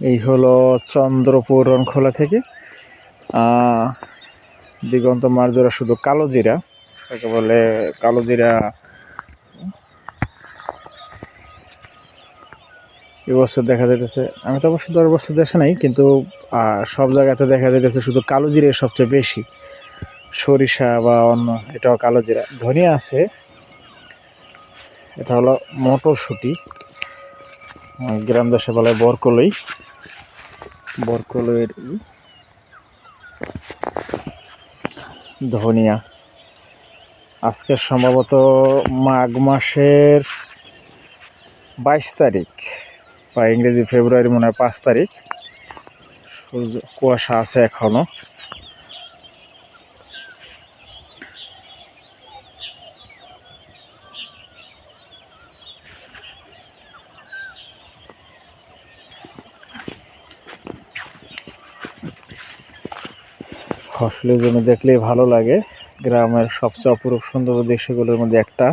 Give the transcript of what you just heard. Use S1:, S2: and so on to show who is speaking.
S1: এই হলো চন্দ্রপুর রনখোলা থেকে। দিগন্ত মারজোড়া শুধু কালো জিরা, তাকে বলে কালো জিরা। এবছর দেখা যাইতেছে, আমি তো অবশ্য দশ বছর দেশে নাই, কিন্তু সব জায়গাতে দেখা যাইতেছে শুধু কালো জিরে সবচেয়ে বেশি। সরিষা বা অন্য, এটাও কালো জিরা। ধনিয়া আছে, এটা হলো মটরশুঁটি। গ্রাম দেশে বলে বরকলই। বরকলইয়ের ধনিয়া। আজকে সম্ভবত মাঘ মাসের বাইশ তারিখ বা ইংরেজি ফেব্রুয়ারি মনে হয় পাঁচ তারিখ। সূর্য কুয়াশা আছে এখনও। ফসলের জন্য দেখলেই ভালো লাগে। গ্রামের সবচেয়ে অপরূপ সুন্দর দৃশ্যগুলোর মধ্যে একটা।